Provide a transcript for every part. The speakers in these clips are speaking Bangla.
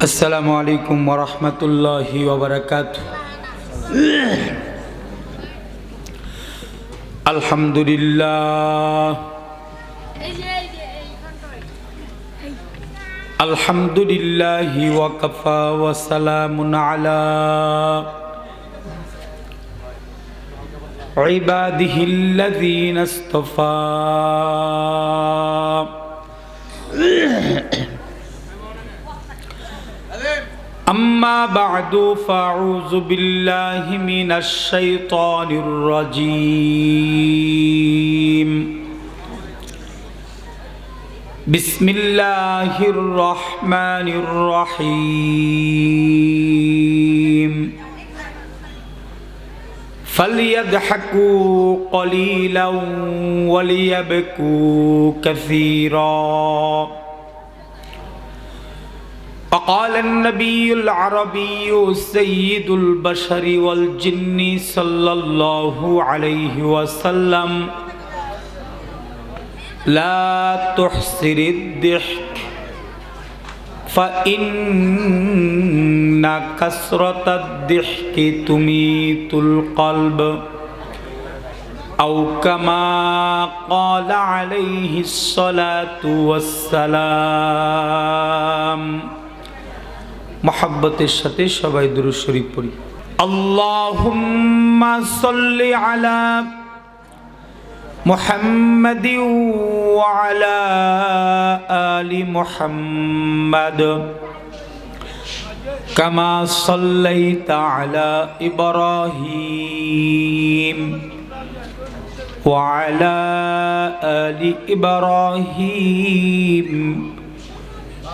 আসসালামু আলাইকুম ওরহমতুল্লাহি ওবরাকাত আলহামদুলিল্লাহ আলহামদুলিল্লাহ ওয়াকফা ওয়াসালামুন আলা عباده الذين اصطفى أما بعد فأعوذ بالله من الشيطان الرجيم بسم الله الرحمن الرحيم فليضحكوا قليلا وليبكوا كثيرا وقال النبي العربي سيد البشر والجن صلى الله عليه وسلم لا تحسر الضحك فإن كسرة الضحك تميت القلب أو كما قال عليه الصلاة والسلام মহাব্বতের সাথে সবাই দুরু শরীফ পড়ি আল্লাহুম্মা সাল্লি আলা محمد وعلى آل محمد كما صليت على إبراهيم وعلى آل إبراهيم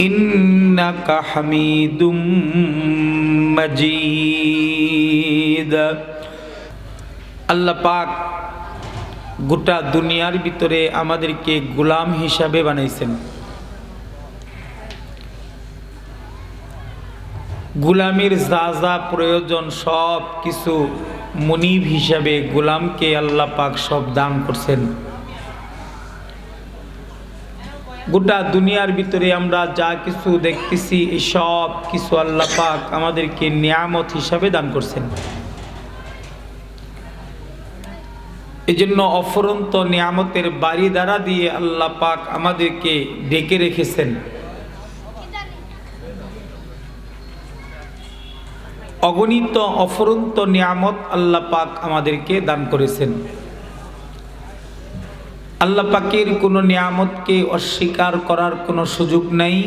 إنك حميد مجيد আল্লাহ পাক গোটা দুনিয়ার ভিতরে আমাদেরকে গোলাম হিসাবে বানাইছেন গোলামের যা যা প্রয়োজন সব কিছু মনিব হিসাবে গোলামকে আল্লাহ পাক সব দান করছেন গোটা দুনিয়ার ভিতরে আমরা যা কিছু দেখতেছি, এই সব কিছু আল্লাহ পাক আমাদেরকে নিয়ামত হিসাবে দান করছেন। এই জন্য অফরন্ত নিয়ামতের বাড়ি দ্বারা দিয়ে আল্লাহ পাক আমাদেরকে ডেকে রেখেছেন। অগণিত অফরন্ত নিয়ামত আল্লাহ পাক আমাদেরকে দান করেছেন। আল্লাহ পাকের কোনো নিয়ামতকে অস্বীকার করার কোনো সুযোগ নাই।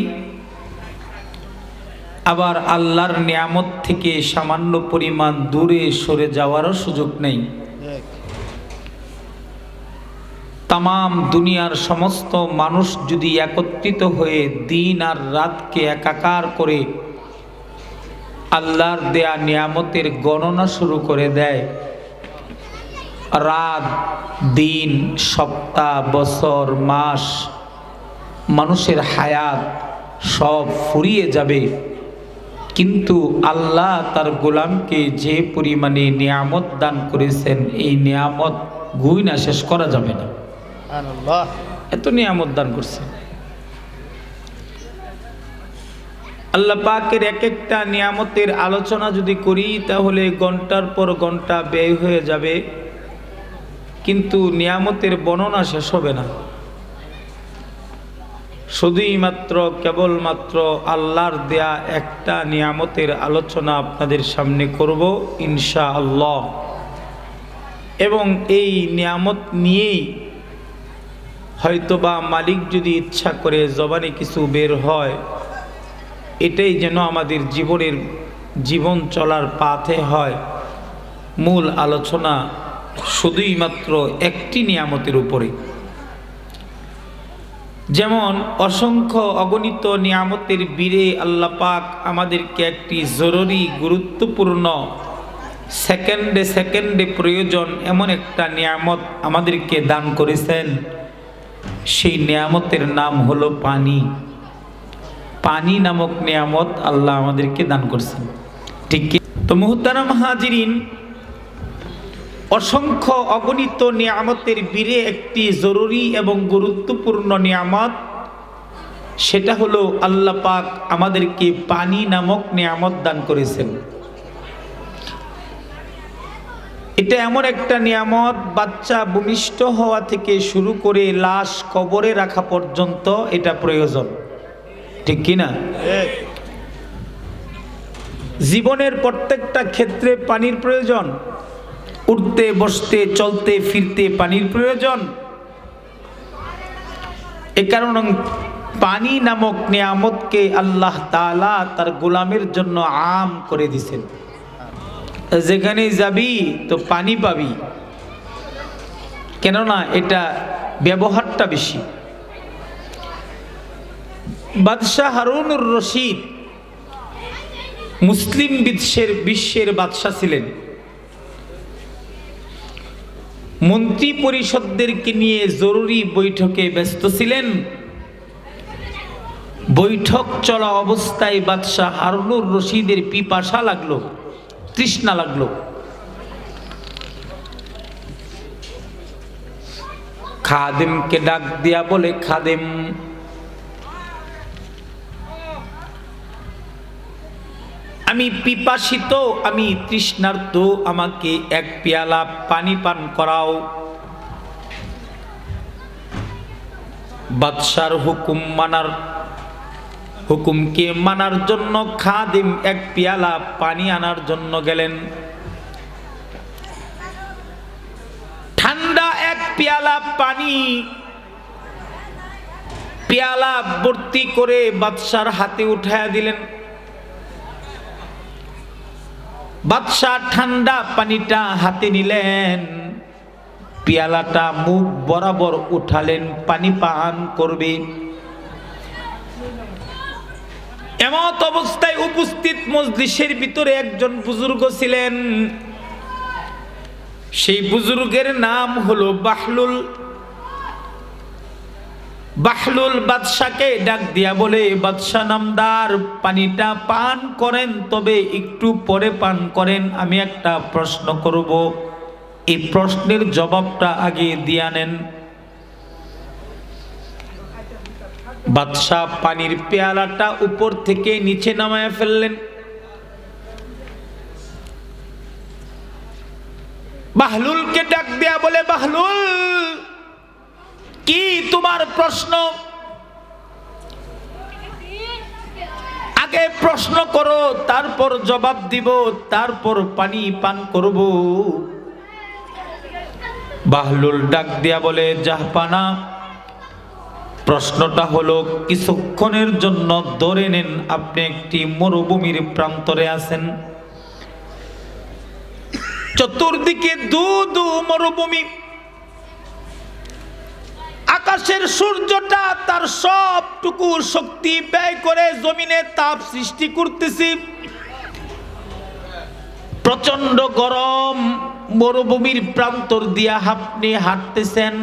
আবার আল্লাহর নিয়ামত থেকে সামান্য পরিমাণ দূরে সরে যাওয়ারও সুযোগ নেই। তাম দুনিয়ার সমস্ত মানুষ যদি একত্রিত হয়ে দিন আর রাতকে একাকার করে আল্লাহর দেয়া নিয়ামতের গণনা শুরু করে দেয় রাত দিন সপ্তাহ বছর মাস মানুষের হায়াত সব ফুরিয়ে যাবে। কিন্তু আল্লাহ তার গোলামকে যে পরিমাণে নিয়ামত দান করেছেন এই নিয়ামত গুইনা শেষ করা যাবে না। এত নিয়ামত দান করছে আল্লাহ পাকের এক একটা নিয়ামতের আলোচনা যদি করি তাহলে ঘণ্টার পর ঘণ্টা ব্যয় হয়ে যাবে। কিন্তু নিয়ামতের বর্ণনা শেষ হবে না। শুধুই মাত্র কেবলমাত্র আল্লাহর দেয়া একটা নিয়ামতের আলোচনা আপনাদের সামনে করব ইনশা আল্লাহ এবং এই নিয়ামত নিয়েই হয়তোবা মালিক যদি ইচ্ছা করে জবানে কিছু বের হয়, এটাই যেন আমাদের জীবনের, জীবন চলার পাথে হয়। মূল আলোচনা শুধুই মাত্র একটি নিয়ামতের উপরে। যেমন, অসংখ্য অগণিত নিয়ামতের বীরে আল্লাহ পাক আমাদেরকে একটি জরুরি, গুরুত্বপূর্ণ, সেকেন্ডে সেকেন্ডে প্রয়োজন এমন একটা নিয়ামত আমাদেরকে দান করেছেন। সেই নিয়ামতের নাম হলো পানি। পানি নামক নিয়ামত আল্লাহ আমাদেরকে দান করছেন। ঠিক তো মুহতারাম হাজিরিন অসংখ্য অগণিত নিয়ামতের বীরে একটি জরুরি এবং গুরুত্বপূর্ণ নিয়ামত। সেটা হলো আল্লাহ পাক আমাদেরকে পানি নামক নিয়ামত দান করেছেন। এটা এমন একটা নিয়ামত, বাচ্চা ভূমিষ্ঠ হওয়া থেকে শুরু করে লাশ কবরে রাখা পর্যন্ত এটা প্রয়োজন। ঠিক কি না? জীবনের প্রত্যেকটা ক্ষেত্রে পানির প্রয়োজন। উঠতে বসতে, চলতে, ফিরতে পানির প্রয়োজন। এ কারণে পানি নামক নিয়ামতকে আল্লাহ তালা তার গোলামের জন্য আম করে দিছেন যেখানে যাবি, তো পানি পাবি। কেননা এটা ব্যবহারটা বেশি। বাদশাহ হারুনুর রশিদ মুসলিম বিশ্বের বিশ্বের বাদশাহ ছিলেন। মন্ত্রী পরিষদদেরকে নিয়ে জরুরি বৈঠকে ব্যস্ত ছিলেন। বৈঠক চলা অবস্থায় বাদশাহ হারুনুর রশিদের পিপাসা লাগল, তৃষ্ণা লাগল। খাদেমকে ডাক দিয়া বলে, খাদেম আমি পিপাসিত, আমি তৃষ্ণার্ত, আমাকে এক পেয়ালা পানি পান করাও। বাদশার হুকুম মানার, হুকুমকে মানার জন্য খাদিম এক পেয়ালা পানি আনার জন্য গেলেন। ঠান্ডা এক পেয়ালা পানি, পেয়ালা ভর্তি করে বাদশার হাতে উঠায়া দিলেন। বাদশাহ ঠান্ডা পানিটা হাতে নিলেন। পেয়ালাটা মুখ বরাবর উঠালেন, পানি পান করবে। এমত অবস্থায় উপস্থিত মজলিসের ভিতরে একজন বুজুর্গ ছিলেন। সেই বুজুর্গের নাম হলো বাহলুল বাহলুল বাদশাকে ডাক দিয়া বলে বাদশাহ নামদার, পানিটা পান করেন, তবে একটু পরে পান করেন, আমি একটা প্রশ্ন করব। এই প্রশ্নের জবাবটা আগে দিয়া নেন। বাদশাহ পানির পেয়ালাটা উপর থেকে নিচে নামায় ফেললেন। বাহলুলকে ডাক দেয়া বলে, বাহলুল তোমার প্রশ্ন। আগে প্রশ্ন করো, তারপর জবাব দিব, তারপর পানি পান করব। বাহলুল ডাক দিয়া বলে জাহপানা প্রশ্নটা হলো, কিছুক্ষণের জন্য ধরে নেন আপনি একটি মরুভূমির প্রান্তরে আছেন। চতুর্দিকে দু দু মরুভূমি। আকাশের সূর্যটা তার সবটুকু শক্তি ব্যয় করে জমিনে তাপ সৃষ্টি করতেছি। প্রচণ্ড গরম, মরুভূমির প্রান্তর দিয়া আপনি হাঁটতেছেন।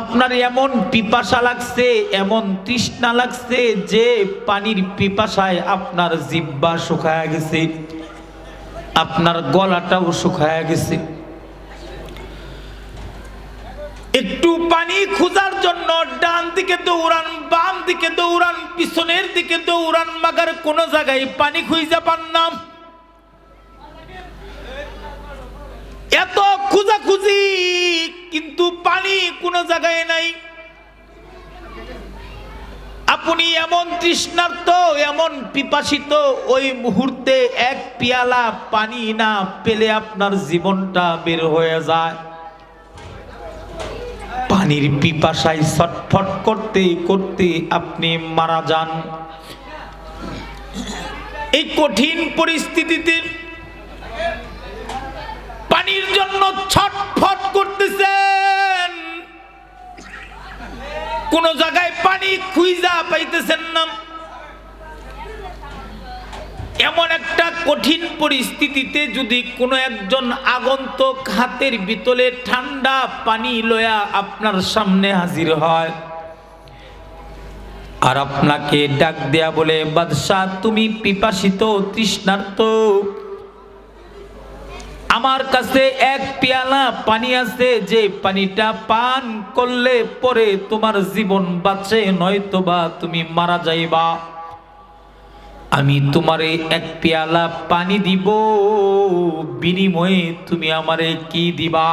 আপনার এমন পিপাসা লাগছে, এমন তৃষ্ণা লাগছে যে পানির পিপাসায় আপনার জিব্বা শুকায়া গেছে, আপনার গলাটাও শুকায়া গেছে। একটু পানি খোঁজার জন্য ডান দিকে দৌড়ান, বাম দিকে দৌড়ান, পিছনের দিকে দৌড়ান, মাগার কোন জায়গায় পানি খুঁজে পান না। এত খুঁজাখুঁজি, কিন্তু পানি কোনো জায়গায় নাই। আপনি এমন তৃষ্ণার্ত, এমন পিপাসিত, ওই মুহূর্তে এক পিয়ালা পানি না পেলে আপনার জীবনটা বের হয়ে যায়। পানির পিপাসায় ছটফট করতে করতে আপনি মারা যান। এই কঠিন পরিস্থিতিতে পানির জন্য ছটফট করতেছেন। কোন জায়গায় পানি খুঁজা পাইতেছেন না। এমন একটা কঠিন পরিস্থিতিতে যদি কোনো একজন আগন্তক হাতের ভিতরে ঠান্ডা পানি লয়া আপনার সামনে হাজির হয়, আর আপনাকে ডাক দেয়া বলে, বাদশাহ, তুমি পিপাসিত, তৃষ্ণার্ত। আমার কাছে এক পেয়ালা পানি আছে, যে পানিটা পান করলে পরে তোমার জীবন বাঁচে, নয়তোবা তুমি মারা যাইবা। আমি তোমারে এক পেয়ালা পানি দিব, বিনিময়ে তুমি আমারে কি দিবা?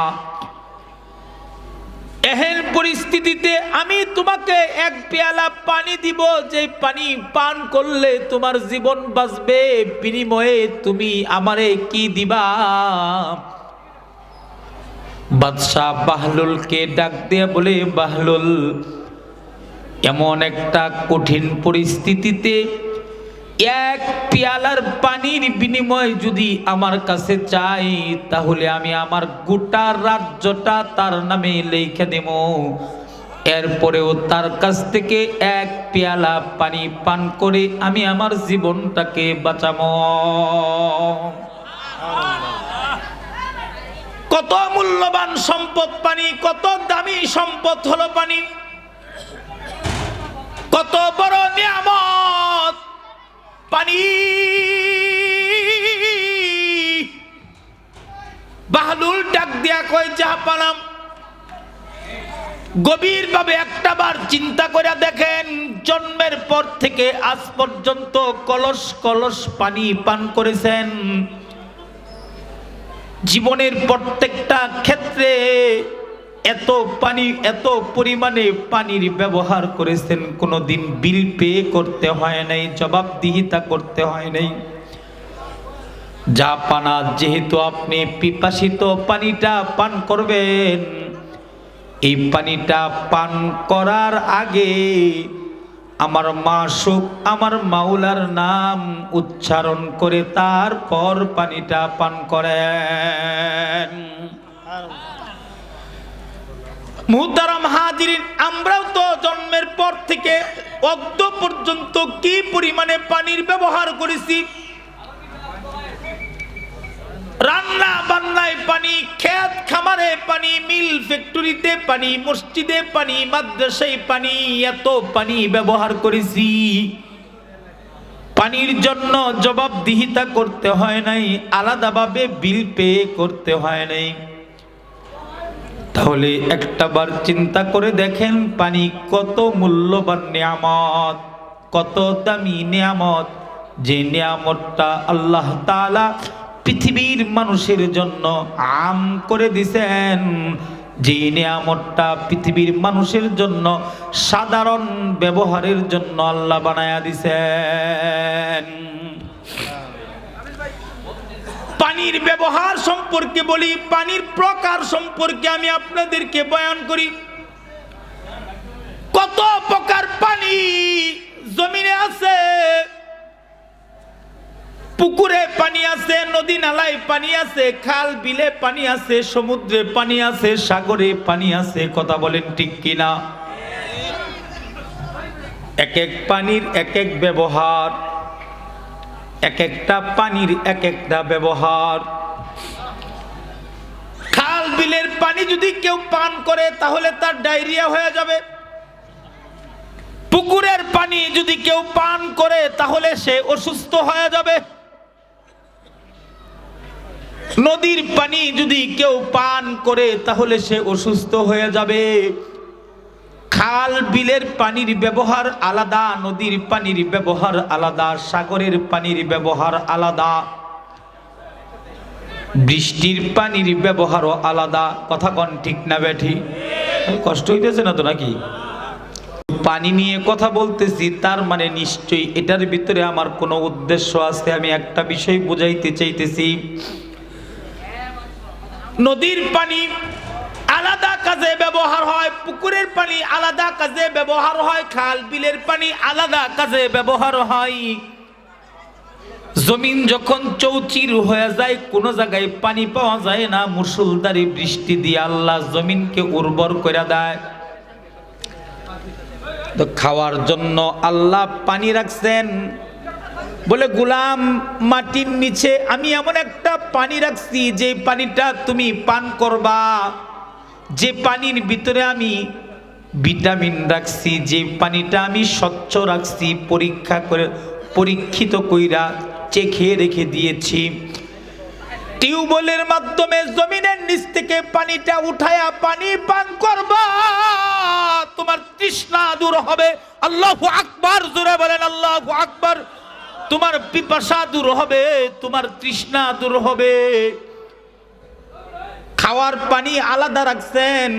এহেন পরিস্থিতিতে আমি তোমাকে এক পেয়ালা পানি দিব, যে পানি পান করলে তোমার জীবন বাঁচবে, বিনিময়ে তুমি আমারে কি দিবা? বাদশাহ বাহলুলকে ডাক দিয়ে বলে, বাহলুল, এমন একটা কঠিন পরিস্থিতিতে এক পেয়ালার পানির বিনিময় যদি আমার কাছে চাই, তাহলে আমি আমার গোটা রাজ্যটা তার নামে লেখে দেব। এরপরেও তার কাছ থেকে এক পেয়ালা পানি পান করে আমি আমার জীবনটাকে বাঁচাবো। কত মূল্যবান সম্পদ পানি, কত দামি সম্পদ হলো পানি। কত বড় নিয়ামত। পানি। বাহলুল ডাক দিয়া কয় যা পালাম গভীরভাবে একটা বার চিন্তা করে দেখেন, জন্মের পর থেকে আজ পর্যন্ত কলস কলস পানি পান করেছেন। জীবনের প্রত্যেকটা ক্ষেত্রে এত পানি, এত পরিমাণে পানির ব্যবহার করেছেন কোনো দিন বিল পে করতে হয় নাই, জবাবদিহিতা করতে হয় নাই। যা পানা যেহেতু আপনি পিপাসিত, পানিটা পান করবেন। এই পানিটা পান করার আগে আমার মা মাসুক, আমার মাওলার নাম উচ্চারণ করে তারপর পানিটা পান করেন। মুহতারাম হাজিরিন, আমরাও তো জন্মের পর থেকে অদ্য পর্যন্ত কি পরিমাণে পানির ব্যবহার করেছি? রান্না বান্নায় পানি, খেত খামারে পানি, মিল ফ্যাক্টরিতে পানি, মসজিদে পানি, মাদ্রাসায় পানি, এত পানি ব্যবহার করেছি। পানির জন্য জবাবদিহিতা করতে হয় নাই, আলাদাভাবে বিল পে করতে হয় নাই। তাহলে একটা বার চিন্তা করে দেখেন পানি কত মূল্যবান নিয়ামত, কত দামি নিয়ামত, যে নিয়ামতটা আল্লাহ তাআলা পৃথিবীর মানুষের জন্য আম করে দিছেন। যে নিয়ামতটা পৃথিবীর মানুষের জন্য সাধারণ ব্যবহারের জন্য আল্লাহ বানায়া দিছেন। পানির ব্যবহার সম্পর্কে বলি, পানির প্রকার সম্পর্কে আমি আপনাদেরকে বয়ান করি। কত প্রকার পানি জমিনে আছে? পুকুরে পানি আছে, নদী নালায় পানি আছে, খাল বিলে পানি আছে, সমুদ্রে পানি আছে, সাগরে পানি আছে, কথা বলেন ঠিক কিনা? এক এক পানির এক এক ব্যবহার। এক একটা পানির এক একটা ব্যবহার। খাল বিলের পানি যদি কেউ পান করে, তাহলে তার ডায়রিয়া হয়ে যাবে। পুকুরের পানি যদি কেউ পান করে, তাহলে সে অসুস্থ হয়ে যাবে। নদীর পানি যদি কেউ পান করে, তাহলে সে অসুস্থ হয়ে যাবে। খাল বিলের পানির ব্যবহার আলাদা, নদীর পানির ব্যবহার আলাদা, সাগরের পানির ব্যবহার আলাদা। বৃষ্টির পানির ব্যবহারও আলাদা। কথা কন ঠিক না ব্যাঠি? কষ্ট হইতেছে না তো নাকি? পানি নিয়ে কথা বলতেছি, তার মানে নিশ্চয়ই এটার ভিতরে আমার কোনো উদ্দেশ্য আছে? আমি একটা বিষয় বুঝাইতে চাইতেছি। নদীর পানি আলাদা কাজে ব্যবহার হয়, পুকুরের পানি আলাদা কাজে ব্যবহার হয়, খাল বিলের পানি আলাদা কাজে ব্যবহার হয়। জমিন যখন চৌচির হয়ে যায়, কোন জায়গায় পানি পাওয়া যায় না মুসুলদারি বৃষ্টি দিয়ে আল্লাহ জমিনকে উর্বর করে দেয়। তো খাওয়ার জন্য আল্লাহ পানি রাখছেন। বলে, গুলাম, মাটির নিচে আমি এমন একটা পানি রাখছি যে পানিটা তুমি পান করবা। যে পানির ভিতরে আমি ভিটামিন রাখছি, যে পানিটা আমি স্বচ্ছ রাখছি, পরীক্ষা করে, পরীক্ষিত কইরা চেখে রেখে দিয়েছি। টিউবওয়েলের মাধ্যমে জমিনের নিচ থেকে পানিটা উঠায়া পানি পান করবা, তোমার তৃষ্ণা দূর হবে। আল্লাহ আকবার, জোরে বলেন আল্লাহ আকবার। তোমার পিপাসা দূর হবে, তোমার তৃষ্ণা দূর হবে। খাওয়ার পানি আলাদা রাখছেন,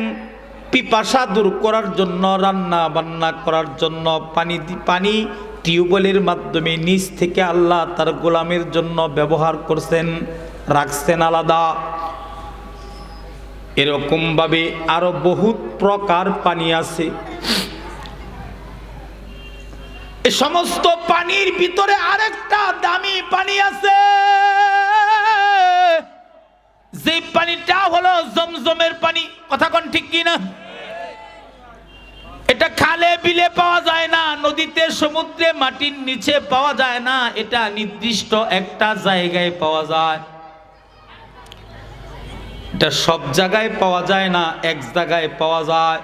পিপাসা দূর করার জন্য, রান্না বান্না করার জন্য, পানি পানি টিউবওয়েলের মাধ্যমে নিচ থেকে আল্লাহ তার গোলামের জন্য ব্যবহার করছেন, রাখছেন আলাদা। এরকম ভাবে আরও বহুত প্রকার পানি আছে। এ সমস্ত পানির ভিতরে আরেকটা দামি পানি আছে। যে পানিটা হলো জমজমের পানি। কথা কোন ঠিক কি না? এটা খালে বিলে পাওয়া যায় না, নদীতে, সমুদ্রে, মাটির নিচে পাওয়া যায় না, এটা নির্দিষ্ট একটা জায়গায় পাওয়া যায়। এটা সব জায়গায় পাওয়া যায় না, এক জায়গায় পাওয়া যায়।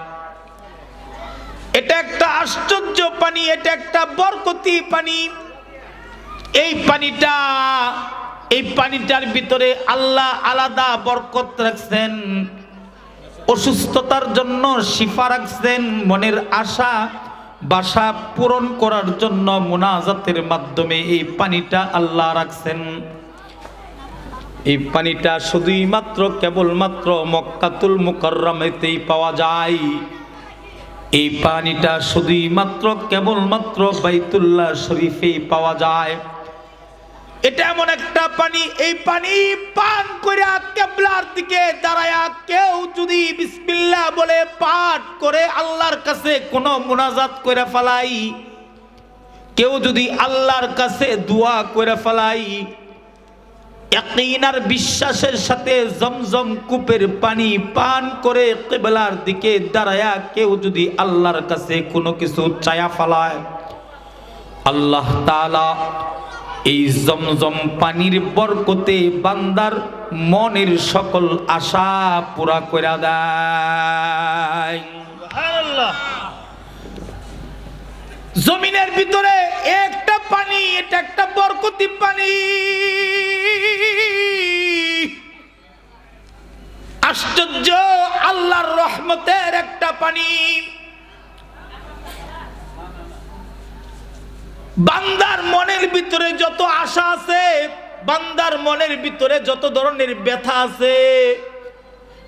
এটা একটা আশ্চর্য পানি, এটা একটা বরকতি পানি। এই পানিটা এই পানিটার ভিতরে আল্লাহ আলাদা বরকত রাখছেন, অসুস্থতার জন্য শিফা রাখছেন, মনের আশা, বাসা পূরণ করার জন্য মোনাজাতের মাধ্যমে এই পানিটা আল্লাহ রাখছেন। এই পানিটা শুধুই মাত্র, কেবলমাত্র মক্কাতুল মুকাররমেতেই পাওয়া যায়। এই পানিটা শুধুই মাত্র, কেবলমাত্র বাইতুল্লাহ শরীফেই পাওয়া যায়। এটা এমন একটা পানি, এই পানি পান করে কেবলার দিকে দাঁড়ায়া কেউ যদি বিসমিল্লাহ বলে পাঠ করে আল্লাহর কাছে কোনো মোনাজাত করে ফেলাই, কেউ যদি আল্লাহর কাছে দোয়া করে ফেলাই, ইয়াকিনার বিশ্বাসের সাথে জমজম কূপের পানি পান করে কেবলার দিকে দাঁড়ায়া কেউ যদি আল্লাহর কাছে কোনো কিছু চায়া ফেলায়, আল্লাহ তাআলা এই জমজম পানির বরকতে বান্দার মনের সকল আশা পুরা করে দেয়। জমিনের ভিতরে একটা পানি এটা একটা বরকতি পানি। আশ্চর্য আল্লাহর রহমতের একটা পানি। বান্দার মনের ভিতরে যত আশা আছে, বান্দার মনের ভিতরে যত ধরনের ব্যথা আছে,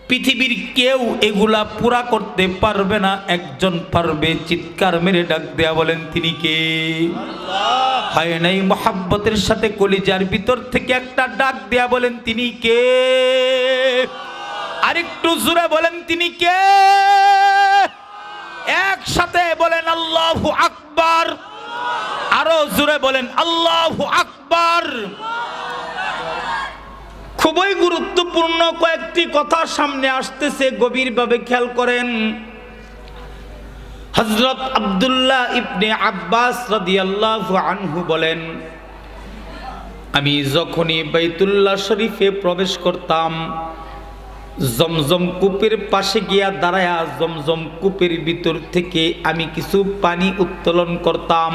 পৃথিবীর কেউ এগুলা পুরা করতে পারবে না। একজন পারবে চিৎকার মেরে ডাক দেয়া বলেন তিনি কে? হয় নাই মোহাব্বতের সাথে কলিজার ভিতর থেকে একটা ডাক দেয়া বলেন তিনি কে? আরেকটু জোরে বলেন তিনি কে? একসাথে বলেন আল্লাহু আকবার। আরও জোরে বলেন, আল্লাহু আকবার। খুবই গুরুত্বপূর্ণ কয়েকটি কথা সামনে আসতেছে, গভীরভাবে খেয়াল করেন। হজরত আব্দুল্লাহ ইবনে আব্বাস আনহু বলেন, আমি যখনই বাইতুল্লাহ শরীফে প্রবেশ করতাম জমজম কূপের পাশে গিয়া দাঁড়ায়া জমজম কূপের ভিতর থেকে আমি কিছু পানি উত্তোলন করতাম।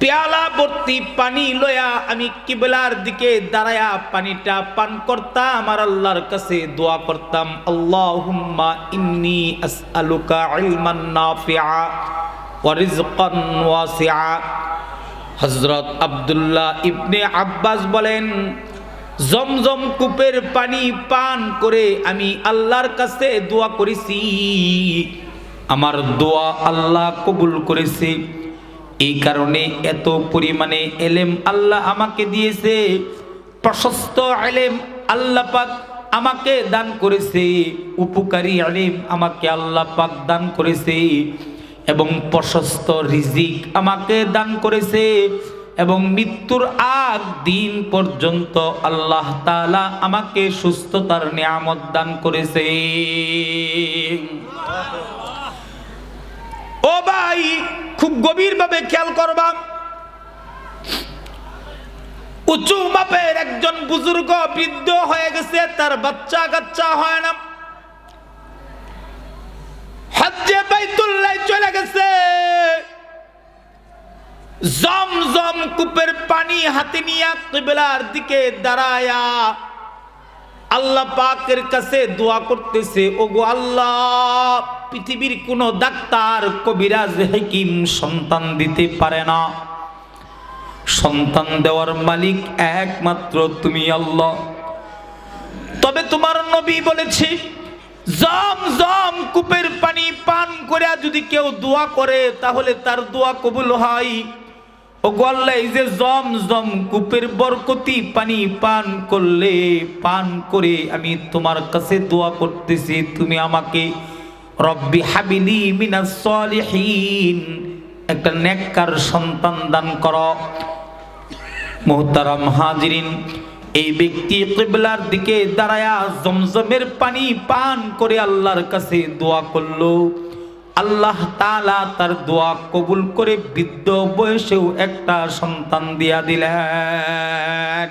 পেয়ালা ভর্তি পানি লয়া আমি কিবলার দিকে দাঁড়ায়া পানিটা পান করতাম আর আল্লাহর কাছে দোয়া করতাম, আল্লাহুম্মা ইন্নি আসআলুকা ইলমান নাফিআ ওয়া রিজকান ওয়াসিআ। হযরত আব্দুল্লাহ ইবনে আব্বাস বলেন জমজম কূপের পানি পান করে আমি আল্লাহর কাছে দোয়া করেছি। আমার দোয়া আল্লাহ কবুল করেছে। এই কারণে এত পরিমাণে এলেম আল্লাহ আমাকে দিয়েছে। প্রশস্ত এলেম আল্লাহ পাক আমাকে দান করেছে। উপকারী আলেম আমাকে আল্লাহ পাক দান করেছে। এবং প্রশস্ত রিজিক আমাকে দান করেছে। এবং মৃত্যুর আগ দিন পর্যন্ত আল্লাহ তাআলা আমাকে সুস্থতার নিয়ামত দান করেছে। ও ও ভাই, খুব গভীরভাবে খেয়াল করবা। উঁচু মাপের একজন বুজুর্গ বৃদ্ধ হয়ে গেছে, তার বাচ্চা কাচ্চা হয় না। হজ্জে বাইতুল্লাহ চলে গেছে। জম জম কূপের পানি হাতে নিয়ে কিবলার দিকে দাঁড়ায়া। আল্লাহ পাকের কাছে দোয়া করতেছে, ওগো আল্লাহ, পৃথিবীর কোন ডাক্তার, কবিরাজ, হাকিম সন্তান দিতে পারে না। সন্তান দেওয়ার মালিক একমাত্র তুমি আল্লাহ। তবে তোমার নবী বলেছে, জম জম কূপের পানি পান করে যদি কেউ দোয়া করে, তাহলে তার দোয়া কবুল হয়। ও এই যে জম জম কূপের বরকতি, পানি পান করলে, পান করে আমি তোমার কাছে দোয়া করতেছি, তুমি আমাকে রব্বি হাবিলি মিনাস সলিহিন, একটা নেককার সন্তান দান কর। মোহতারাম হাজিরিন, এই ব্যক্তি কিবলার দিকে দাঁড়ায়া জমজমের পানি পান করে আল্লাহর কাছে দোয়া করল। আল্লাহ তালা তার দোয়া কবুল করে বৃদ্ধ বয়সেও একটা সন্তান দিয়া দিলেন।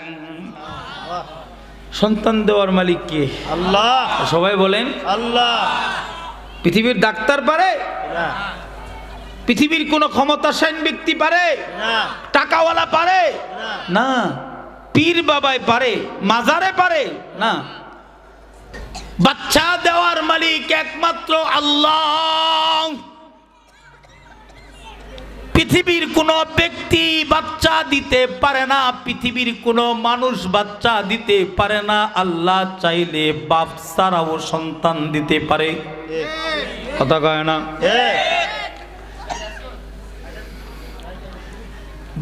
সন্তান দেওয়ার মালিক কে? আল্লাহ। সবাই বলেন। আল্লাহ। পৃথিবীর ডাক্তার পারে? পৃথিবীর কোন ক্ষমতাসীন ব্যক্তি পারে? না। টাকাওয়ালা পারে? না। পীর বাবাই পারে? মাজারে পারে? না। বাচ্চা দেওয়ার মালিক একমাত্র আল্লাহ। পৃথিবীর কোন ব্যক্তি বাচ্চা দিতে পারে না, পৃথিবীর কোন মানুষ বাচ্চা দিতে পারে না। আল্লাহ চাইলে বাপ ছাড়াও সন্তান দিতে পারে। কথা কয় না?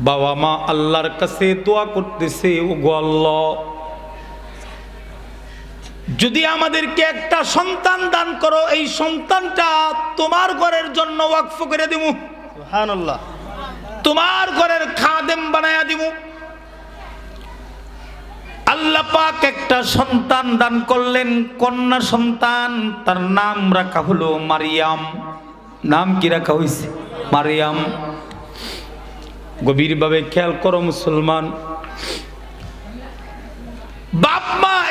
বাবা মা আল্লাহর কাছে দোয়া করতেছে ও আল্লাহ যদি আমাদেরকে একটা সন্তান দান করো এই সন্তানটা তোমার ঘরের জন্য ওয়াকফ করে দিব সুবহানাল্লাহ। তোমার ঘরের খাদেম বানায়া দিব আল্লাহ পাক একটা সন্তান দান করলেন কন্যা সন্তান তার নাম রাখা হলো মারিয়াম। নাম কি রাখা হয়েছে মারিয়াম। গভীরভাবে খেয়াল করো মুসলমান। বাপ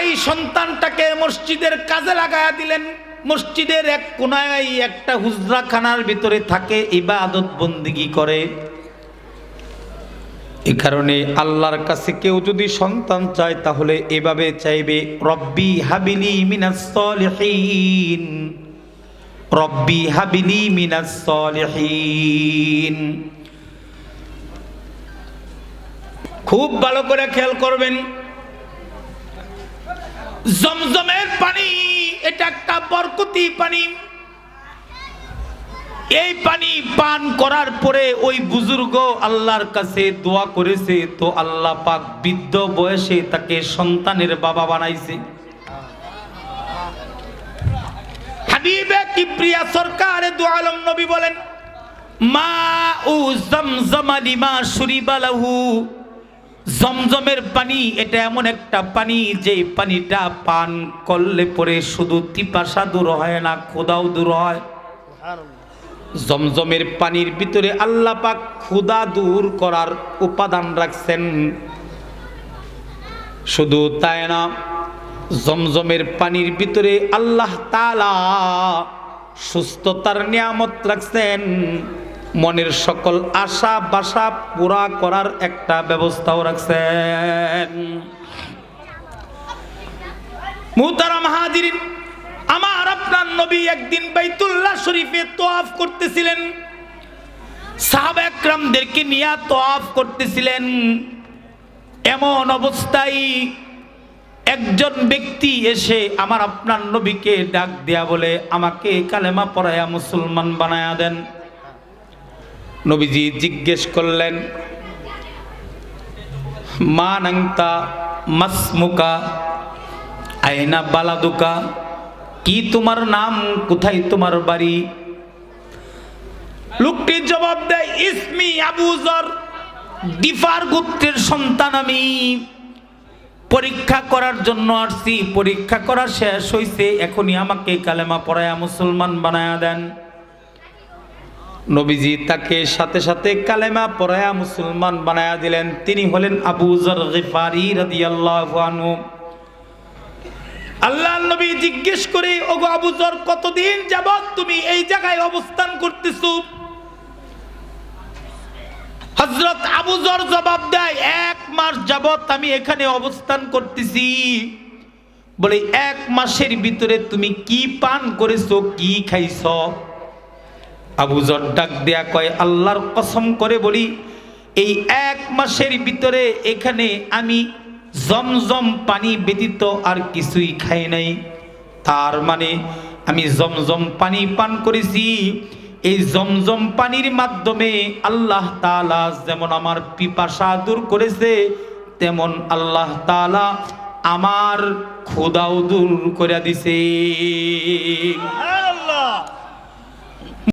এই সন্তানটাকে মসজিদের কাজে লাগায়া দিলেন। মসজিদের এক কোনায় একটা হুজরাখানার ভিতরে থাকে, ইবাদত বন্দিগি করে। এই কারণে আল্লাহর কাছে কেউ যদি সন্তান চায়, তাহলে এভাবে চাইবে, রব্বি হাবিলি মিনাস সলিহিন। রব্বি হাবিলি মিনাস সলিহিন। খুব ভালো করে খেয়াল করবেন। জমজমের পানি, এটা একটা বরকতি পানি। এই পানি পান করার পরে ওই বুজুর্গ আল্লাহর কাছে দোয়া করেছে, তো আল্লাহ পাক বৃদ্ধ বয়সে তাকে সন্তানের বাবা বানাইছে। হাবিবে কিপ্রিয়া সরকার দু আলম নবী বলেন, মা ও জমজম লিমা শুরিবালাহু জমজমের পানি এটা এমন একটা পানি যে পানিটা পান করলে পরে শুধু তিপাসা দূর হয় না খোদাও দূর হয়। জমজমের পানির ভিতরে আল্লাহ পাক ক্ষুদা দূর করার উপাদান রাখছেন। শুধু তাই না জমজমের পানির ভিতরে আল্লাহ তালা সুস্থতার নিয়ামত রাখছেন। মনের সকল আশা বাসা পুরা করার একটা ব্যবস্থাও রাখছেন। হাজিরিন, আমার আপনার নবী একদিন বাইতুল্লাহ শরীফে তোয়াফ করতেছিলেন। সাহাব একরামদেরকে নিয়ে তোয়াফ করতেছিলেন। এমন অবস্থায় একজন ব্যক্তি এসে আমার আপনার নবীকে ডাক দেয়া বলে, আমাকে কালেমা পড়ায়া মুসলমান বানায়া দেন। নবীজি জিজ্ঞেস করলেন, মা নাংতা মাসমুকা আয়না বালাদুকা, কি তোমার নাম, কোথায় তোমার বাড়ি? লোকটি জবাব দেয়, ইসমি আবুজর ডিফার গোত্রের সন্তান আমি। পরীক্ষা করার জন্য আসছি, পরীক্ষা করা শেষ হইছে, এখনই আমাকে কালেমা পড়ায়া মুসলমান বানায়া দেন। নবীজি তাকে সাথে সাথে কালেমা পড়ায়া মুসলমান বানায়া দিলেন। তিনি হলেন আবু গিফারি আল্লাহ নবী জিজ্ঞেস করে, ওগো আবু জর কতদিন যাবত তুমি এই জায়গায় অবস্থান করতেছো? হজরত আবু জর জবাব দেয়, এক মাস যাবত আমি এখানে অবস্থান করতেছি। বলে, এক মাসের ভিতরে তুমি কি পান করেছ, কি খাইছো? আবু জর ডাক দেয়া কয়, আল্লাহর কসম করে বলি, এই এক মাসের ভিতরে এখানে আমি জমজম পানি ব্যতীত আর কিছুই খাই নাই। তার মানে আমি জমজম পানি পান করেছি। এই জমজম পানির মাধ্যমে আল্লাহ তাআলা যেমন আমার পিপাসা দূর করেছে, তেমন আল্লাহ তাআলা আমার ক্ষুদাও দূর করে দিছে।